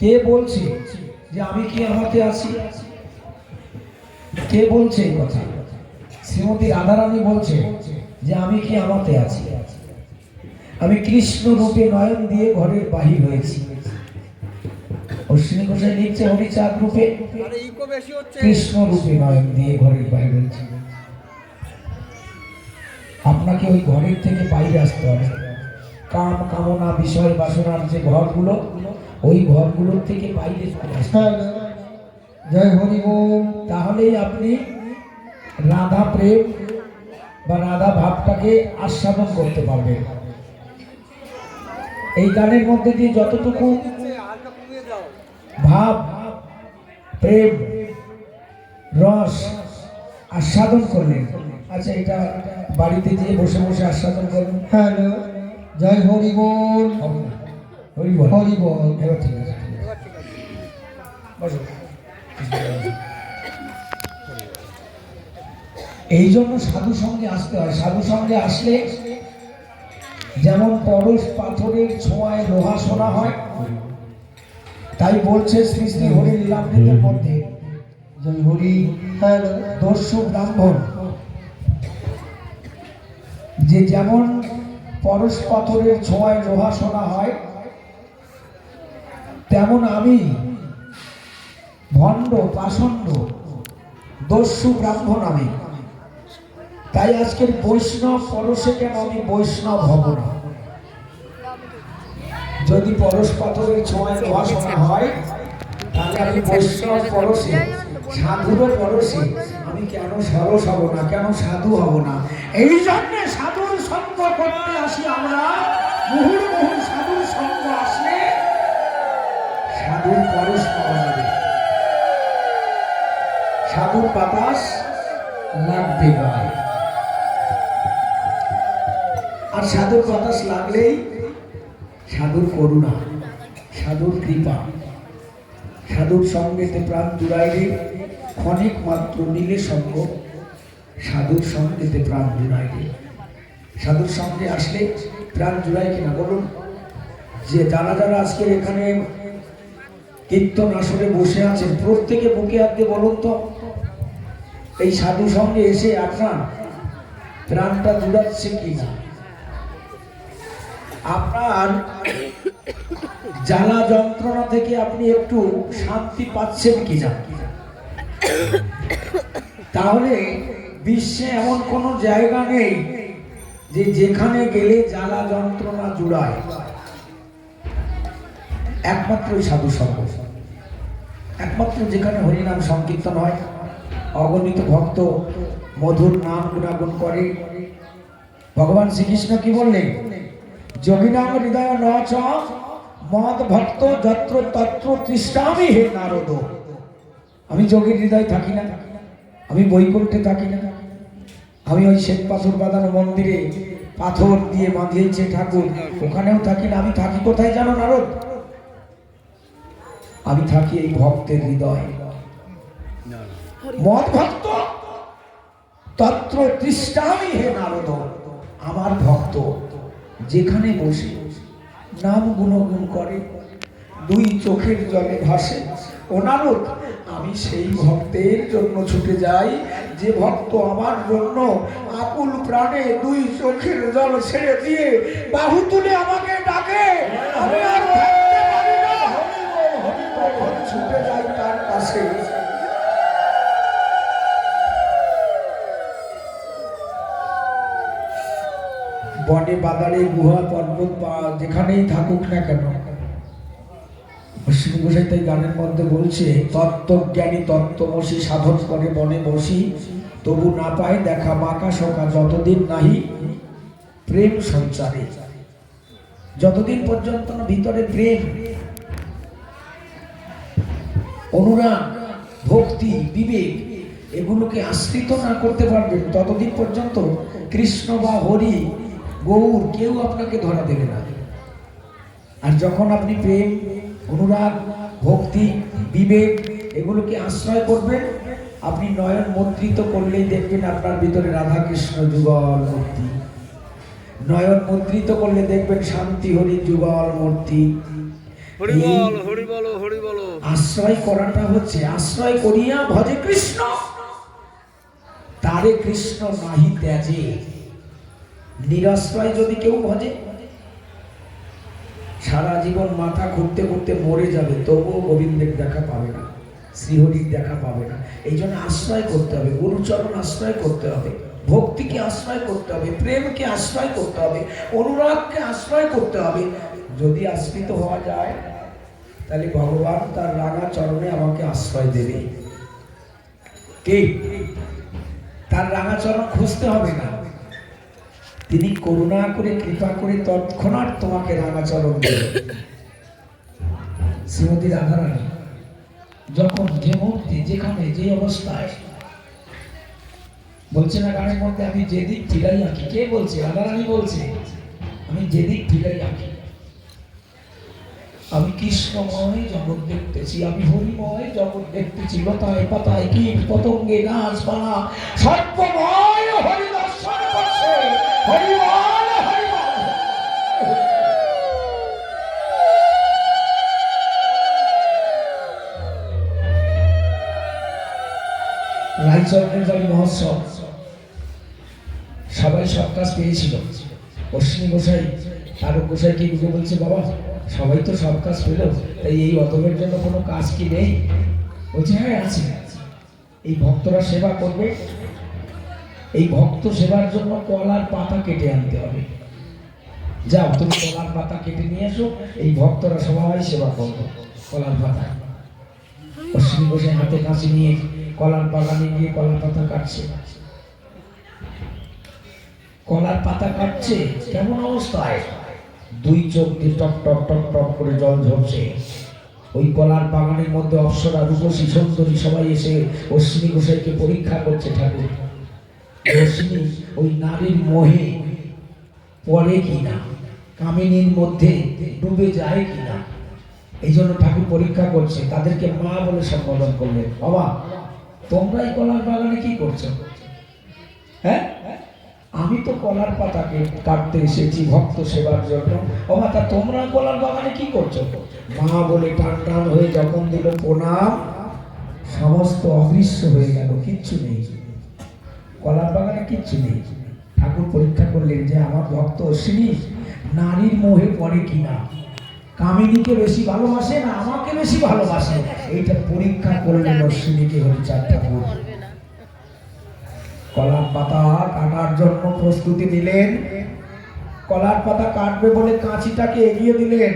কে বলছে যে আমি কি আমাতে আছি? কে বলছে এই কথা? শ্রীমতী রাধারানী বলছে যে আমি কি আমাতে আছি? আমি কৃষ্ণ রূপে নয়ন দিয়ে ঘরের বাহির হয়েছি। অশ্বিনী ঘোষাই লিখছে হরিচাঁদ রূপে কৃষ্ণ রূপে নয়ন দিয়ে ঘরের বাইরে হয়েছে। আপনাকে ওই ঘরের থেকে বাইরে আসতে হবে। কাম কামনা বিষয় বাসনার যে ঘরগুলো ওই ঘরগুলোর থেকে বাইরে চলে আসতে হবে। জয় হরি বল তাহলেই আপনি রাধা প্রেম বা রাধা ভাবটাকে আস্বাদন করতে পারবেন। এই গানের মধ্যে দিয়ে যতটুকু ভাব প্রেম রস আস্বাদন করলেন। আচ্ছা এটা বাড়িতে যেয়ে বসে বসে আস্বাদন করবেন হ্যালো। জয় হরি বল। হরি বল। হরি বল। এবার ঠিক আছে। এই জন্য সাধু সঙ্গে আসতে হয়। সাধু সঙ্গে আসলে যেমন পরশ পাথরের ছোঁয়ায় লোহা শোনা হয় তাই বলছে শ্রী শ্রী হরি লীলামৃতের মধ্যে জয় হরি দস্যু ব্রাহ্মণ যে যেমন পরশ পাথরের ছোঁয়ায় লোহা সোনা হয়, তেমন আমি ভণ্ড, পাষণ্ড, দস্যু ব্রাহ্মণ আমি। তাই আজকের বৈষ্ণব পরশে কেন আমি বৈষ্ণব হব না? যদি পরশ পাথরের ছোঁয়ায় লোহা সোনা হয়, তাহলে আমি বৈষ্ণব পরশে সাধুরও পরশে আমি কেন সরস হব না? কেন সাধু হব না? এই জন্য সঙ্গ করতে আসি আমরা মুহুর মুহুর সাধুর সঙ্গ আসলে সাধুর পরশ পাওয়া যাবে। সাধুর বাতাস লাগবে গায়ে আর সাধুর বাতাস লাগলেই সাধুর করুণা, সাধুর কৃপা। সাধুর সঙ্গেতে প্রাণ জুড়াইলে ক্ষণিক মাত্র নিলে সঙ্গ সাধুর সঙ্গেতে প্রাণ জুড়াইলে। সাধুর সঙ্গে আসলে প্রাণ জুড়াই কিনা বলুন? যে যারা যারা আজকের এখানে কীর্তন আসরে বসে আছেন, প্রত্যেকে বুকে দিয়ে বলুন তো। এই সাধু সঙ্গে এসে আপনার প্রাণটা জুড়াচ্ছে কিনা? আপনার জ্বালা যন্ত্রণা থেকে আপনি একটু শান্তি পাচ্ছেন কিনা? তাহলে বিশ্বে এমন কোনো জায়গা নেই যে যেখানে গেলে জ্বালা যন্ত্রণা জুড়ায়। একমাত্র সাধু সঙ্গ একমাত্র যেখানে হরিনাম সংকীর্তন হয়। অগণিত ভক্ত মধুর নাম গুণাগুণ করে। ভগবান শ্রীকৃষ্ণ কি বললেন? যোগিনাম হৃদয় ন মদ ভক্ত যত্র তত্র তৃষ্ণামি হে নারদ। আমি যোগীর হৃদয় থাকি না। আমি বৈকুণ্ঠে থাকি না। আমি ওই শ্বেত পাথর বাঁধানো মন্দিরে পাথর দিয়ে বাঁধিয়েছে ঠাকুর। ওখানেও থাকি না। আমি থাকি কোথায় জানো নারদ? আমি থাকি এই ভক্তের হৃদয়। মদ ভক্ত তত্র তৃষ্ণামি হে নারদ। আমার ভক্ত। যেখানে বসে নাম গুণগুণ করে, দুই চোখের জলে ভাসে। ও নারদ আমি সেই ভক্তের জন্য ছুটে যাই, যে ভক্ত আমার জন্য আকুল প্রাণে দুই চোখের জল ছেড়ে দিয়ে বাহু তুলে আমাকে ডাকে। ছুটে যাই তার কাছে বনে বাগানে গুহা পর্বত যেখানেই থাকুক না কেন অশ্বিনী গোসাই তাই গানের মধ্যে বলছে, তত্ত্বজ্ঞানী তত্ত্বমসী সাধন করে বনে বসি, তবু না পায় দেখা বাঁকা সকা যতদিন নাহি প্রেম সঞ্চারে। যতদিন পর্যন্ত না ভিতরে প্রেম, অনুরাগ, ভক্তি, বিবেক এগুলোকে আশ্রিত না করতে পারবেন ততদিন পর্যন্ত কৃষ্ণ বা হরি, গৌর কেউ আপনাকে ধরা দেবে না। আর যখন আপনি প্রেম অনুরাগ ভক্তি বিবেক এগুলোকে আশ্রয় করবেন। আপনি নয়ন মুদ্রিত করলেই দেখবেন আপনার ভিতরে রাধা কৃষ্ণ যুগল মূর্তি। নয়ন মুদ্রিত করলে দেখবেন শান্তি হরি যুগল মূর্তি। আশ্রয় করাটা হচ্ছে আশ্রয় করিয়া ভজে কৃষ্ণ। তারে কৃষ্ণ নাহি ত্যাজে। নিরাশ্রয় যদি কেউ ভজে সারা জীবন মাথা ঘুরতে ঘুরতে মরে যাবে, তবুও গোবিন্দের দেখা পাবে না, শ্রীহরির দেখা পাবে না। এই জন্য আশ্রয় করতে হবে, গুরুচরণ আশ্রয় করতে হবে, ভক্তিকে আশ্রয় করতে হবে, প্রেমকে আশ্রয় করতে হবে, অনুরাগকে আশ্রয় করতে হবে। যদি আশ্রিত হওয়া যায়, তাহলে ভগবান তার রাঙা চরণে আমাকে আশ্রয় দেবে। কে? তার রাঙা চরণ খুঁজতে হবে না। তিনি করুণা করে, কৃপা করে তৎক্ষণাৎ তোমাকে রাঙা চরণ দেবে শ্রীমতী রাধারানী, যখন যে মুহূর্তে, যেখানে, যে অবস্থায়, বলছে না গানের মধ্যে, আমি যেদিক ঠিকাই আঁকি। কে বলছে? রাধারানী বলছে, আমি যেদিক ঠিকাই আঁকি। আমি কৃষ্ণময় জগৎ দেখতেছি, আমি হরিময় জগৎ দেখতেছি। লতায় পাতায় কীট পতঙ্গে গাছপালা, সর্বময় বাড়ি মহোৎসব। সবাই সব কাজ পেয়েছিল। অশ্বিনী গোসাই, তারক গোসাইকে বুঝে বলছে বাবা? সবাই তো সব কাজ পেল, তাই এই অধমের জন্য কোনো কাজ কি নেই? বলছে হ্যাঁ আছে। এই ভক্তরা সেবা করবে। এই ভক্ত সেবার জন্য কলার পাতা কেটে আনতে হবে। যাও, তুমি কলার পাতা কেটে নিয়ে এসো, এই ভক্তরা সবাই সেবা করবে কলার পাতা অশ্বিনী গোসাই হাতে কাছে নিয়ে কলার বাগানে গিয়ে কলার পাতা কাটছে। কলার পাতা কাটছে, কেমন অবস্থায়? দুই চোখ দিয়ে টক টক টক টক করে জল ঝরছে। ওই কলার বাগানের মধ্যে অপ্সরা, রূপসী, সুন্দরী সবাই এসে অশ্বিনী গোসাইকে পরীক্ষা করছে ঠাকুর। অশ্বিনী ওই নারীর মোহে পড়ে কিনা? কামিনীর মধ্যে ডুবে যায় কিনা? এই জন্য ঠাকুর পরীক্ষা করছে। তাদেরকে মা বলে সম্বোধন করলেন। বাবা তোমরা এই কলার বাগানে কি করছ? হ্যাঁ? আমি তো কলার পাতাকে কাটতে এসেছি, ভক্ত সেবার জন্য। ও মাতা, তোমরা কলার বাগানে কি করছ? মা বলে, টান টান হয়ে যখন দিল প্রণাম, সমস্ত অদৃশ্য হয়ে গেল, কিচ্ছু নেই। কলার বাগানে কিচ্ছু নেই। ঠাকুর পরীক্ষা করলেন যে, আমার ভক্ত অশ্বিনী, নারীর মোহে পড়ে কিনা? কামিনীকে বেশি ভালোবাসে না আমাকে বেশি ভালোবাসে? এইটা পরীক্ষা করলেন অশ্বিনীকে হরিচাঁদ ঠাকুর। কলার পাতা কাটার জন্য প্রস্তুতি নিলেন। কলার পাতা কাটবে বলে কাঁচিটাকে এগিয়ে দিলেন।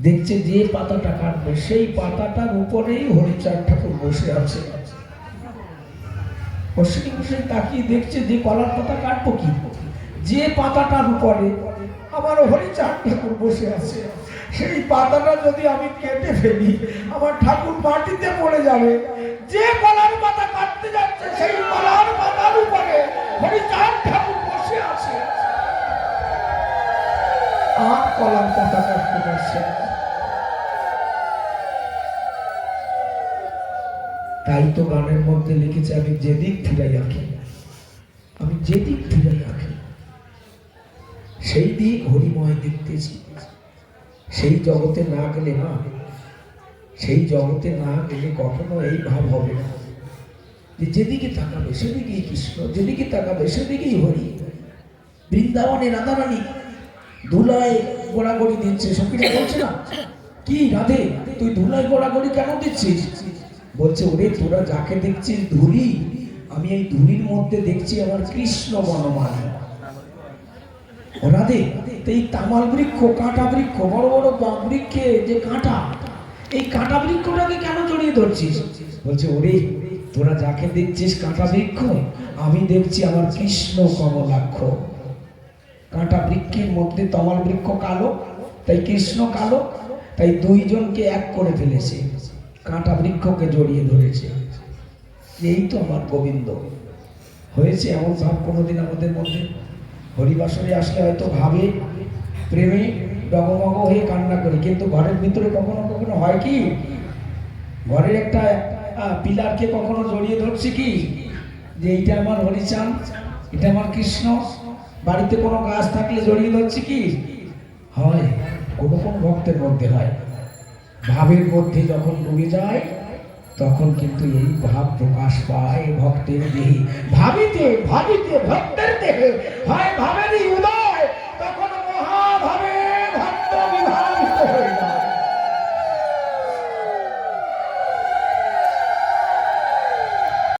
দেখছে যে পাতাটা কাটবে সেই পাতাটার উপরেই হরিচাঁদ ঠাকুর বসে আছে। অশ্বিনী বসে তাকিয়ে দেখছে যে কলার পাতা কাটবো কি? যে পাতাটার উপরে আমার হরিচাঁদ ঠাকুর বসে আছে। সেই পাতাটা যদি আমি কেটে ফেলি, আমার ঠাকুর মাটিতে পড়ে যাবে। যে কলার পাতা কাটতে যাচ্ছে, সেই কলার পাতার উপরে হরিচাঁদ ঠাকুর বসে আছে। আর কলার পাতা কাটতে পারছে। তাই তো গানের মধ্যে লিখেছে, আমি যেদিক ফিরাই আঁকি আমি যেদিক ফিরাই সেই দিক হরিময় দেখতেছি সেই জগতে না গেলে না, সেই জগতে না গেলে কখনো এই ভাব হবে না। যে যেদিকে তাকাবে সেদিকেই কৃষ্ণ, যেদিকে তাকাবে সেদিকেই হরি। বৃন্দাবনে রাধারানী ধুলায় গোড়াগড়ি দিচ্ছে, সখীরা বলছে, না, কি রাধে, তুই ধুলায় গোড়াগড়ি কেন দিচ্ছিস? বলছে, ওরে, তোরা যাকে দেখছিস ধুলি, আমি এই ধুলির মধ্যে দেখছি আমার কৃষ্ণ বনমালী। রাধে এই তামাল বৃক্ষ, কাঁটা বৃক্ষ, বড় বড় বৃক্ষে যে কাঁটা, এই কাঁটা বৃক্ষটাকে কেন জড়িয়ে ধরছিস? বলছে, ওরে, তোরা যাকে দেখছিস কাঁটা বৃক্ষ, আমি দেখছি আমার কৃষ্ণ কমলাক্ষ। কাঁটা বৃক্ষের মধ্যে তমাল বৃক্ষ কালো, তাই কৃষ্ণ কালো, তাই দুইজনকে এক করে ফেলেছে। কাঁটা বৃক্ষকে জড়িয়ে ধরেছে। এই তো আমার গোবিন্দ। হয়েছে এমন ভাব কোনোদিন আমাদের মধ্যে? হরিবাসরে আসলে হয়তো ভাবে, প্রেমে ডগমগ হয়ে কান্না করে। কিন্তু ঘরের ভিতরে কখনো কখনো হয় কি, ঘরের একটা পিলারকে কখনো জড়িয়ে ধরছে কি, যে এইটা আমার হরিচাঁদ, এটা আমার কৃষ্ণ, বাড়িতে কোনো গাছ থাকলে জড়িয়ে ধরছে কি? হয়। কোনো কোন ভক্তের মধ্যে হয়। ভাবের মধ্যে যখন ডুবে যায় তখন কিন্তু এই ভাব প্রকাশ পায় ভক্তের দেহে। ভাবিতে ভাবিতে ভক্তের দেহে হয় ভাবে